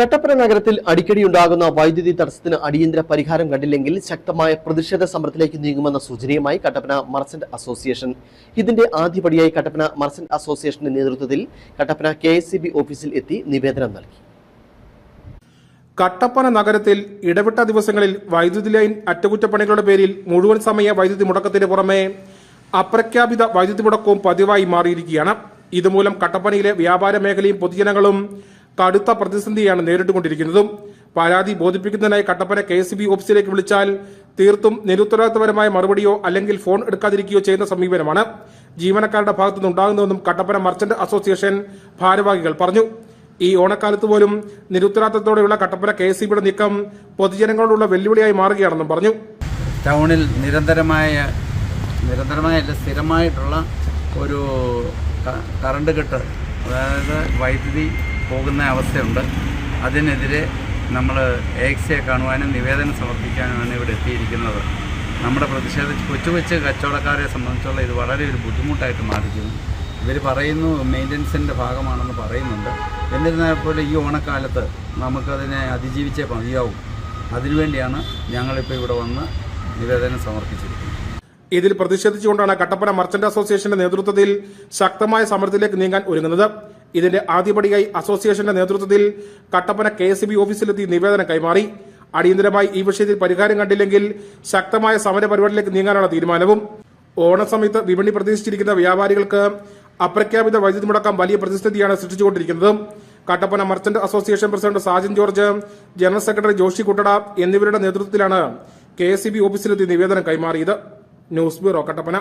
കട്ടപ്പന നഗരത്തിൽ അടിക്കടിയുണ്ടാകുന്ന വൈദ്യുതി തടസ്സത്തിന് അടിയന്തര പരിഹാരം കണ്ടില്ലെങ്കിൽ ശക്തമായ പ്രതിഷേധ സമരത്തിലേക്ക് നീങ്ങുമെന്ന സൂചനയുമായി കട്ടപ്പന മർച്ചന്റ് അസോസിയേഷൻ. ഇതിന്റെ ആദ്യപടിയായി കട്ടപ്പന മർച്ചന്റ് അസോസിയേഷന്റെ നേതൃത്വത്തിൽ കട്ടപ്പന കെ ഓഫീസിൽ എത്തി നിവേദനം നൽകി. കട്ടപ്പന നഗരത്തിൽ ഇടവിട്ട ദിവസങ്ങളിൽ വൈദ്യുതി ലൈൻ അറ്റകുറ്റപ്പണികളുടെ പേരിൽ മുഴുവൻ സമയ വൈദ്യുതി മുടക്കത്തിന് പുറമെ അപ്രഖ്യാപിത വൈദ്യുതി മുടക്കവും പതിവായി മാറിയിരിക്കുകയാണ്. ഇതുമൂലം കട്ടപ്പനയിലെ വ്യാപാര മേഖലയും പൊതുജനങ്ങളും കടുത്ത പ്രതിസന്ധിയാണ് നേരിട്ടുകൊണ്ടിരിക്കുന്നതും. പരാതി ബോധിപ്പിക്കുന്നതിനായി കട്ടപ്പന കെ എസ് ബി ഓഫീസിലേക്ക് വിളിച്ചാൽ തീർത്തും നിരുത്തരവാദിത്തപരമായ മറുപടിയോ അല്ലെങ്കിൽ ഫോൺ എടുക്കാതിരിക്കുകയോ ചെയ്യുന്ന സമീപനമാണ്. ജീവനക്കാരുടെ ഭാഗത്തുനിന്ന് ഉണ്ടാകുന്നതെന്നും കട്ടപ്പന മർച്ചന്റ് അസോസിയേഷൻ ഭാരവാഹികൾ പറഞ്ഞു. ഈ ഓണക്കാലത്ത് പോലും നിരുത്തരവാദിത്തത്തോടെയുള്ള കട്ടപ്പന കെ എസ് ബിയുടെ നീക്കം പൊതുജനങ്ങളോടുള്ള വെല്ലുവിളിയായി മാറുകയാണെന്നും പറഞ്ഞു. ടൗണിൽ നിരന്തരമായ നിരന്തരമായ സ്ഥിരമായിട്ടുള്ള ഒരു കറണ്ട് കെട്ട് അതായത് വൈദ്യുതി പോകുന്ന അവസ്ഥയുണ്ട്. അതിനെതിരെ നമ്മൾ എക്സിയെ കാണുവാനും നിവേദനം സമർപ്പിക്കാനുമാണ് ഇവിടെ എത്തിയിരിക്കുന്നത്. നമ്മുടെ പ്രതിഷേധ കൊച്ചു കൊച്ചു കച്ചവടക്കാരെ സംബന്ധിച്ചുള്ള ഇത് വളരെ ഒരു ബുദ്ധിമുട്ടായിട്ട് മാറിക്കുന്നു ഇവർ പറയുന്നു മെയിന്റനൻസിന്റെ ഭാഗമാണെന്ന് പറയുന്നുണ്ട്. എന്നിരുന്നാൽ പോലും ഈ ഓണക്കാലത്ത് നമുക്കതിനെ അതിജീവിച്ചേ മതിയാവും അതിനുവേണ്ടിയാണ് ഞങ്ങളിപ്പോൾ ഇവിടെ വന്ന് നിവേദനം സമർപ്പിച്ചിരിക്കുന്നത്. ഇതിൽ പ്രതിഷേധിച്ചുകൊണ്ടാണ് കട്ടപ്പന മർച്ചന്റ് അസോസിയേഷന്റെ നേതൃത്വത്തിൽ ശക്തമായ സമരത്തിലേക്ക് നീങ്ങാൻ ഒരുങ്ങുന്നത്. ഇതിന്റെ ആദ്യപടിയായി അസോസിയേഷന്റെ നേതൃത്വത്തിൽ കട്ടപ്പന കെ എസ് ബി ഓഫീസിലെത്തി നിവേദനം കൈമാറി. അടിയന്തരമായി ഈ വിഷയത്തിൽ പരിഹാരം കണ്ടില്ലെങ്കിൽ ശക്തമായ സമര പരിപാടിയിലേക്ക് നീങ്ങാനാണ് തീരുമാനവും. ഓണസമയത്ത് വിപണി പ്രതീക്ഷിച്ചിരിക്കുന്ന വ്യാപാരികൾക്ക് അപ്രഖ്യാപിത വൈദ്യുതി മുടക്കം വലിയ പ്രതിസന്ധിയാണ് സൃഷ്ടിച്ചുകൊണ്ടിരിക്കുന്നത്. Kattappana merchant association president Sajan George general secretary Joshi Kuttada എന്നിവരുടെ നേതൃത്വത്തിലാണ് കെ എസ് ഓഫീസിലെത്തി നിവേദനം കൈമാറിയത്. News bureau Kattappana.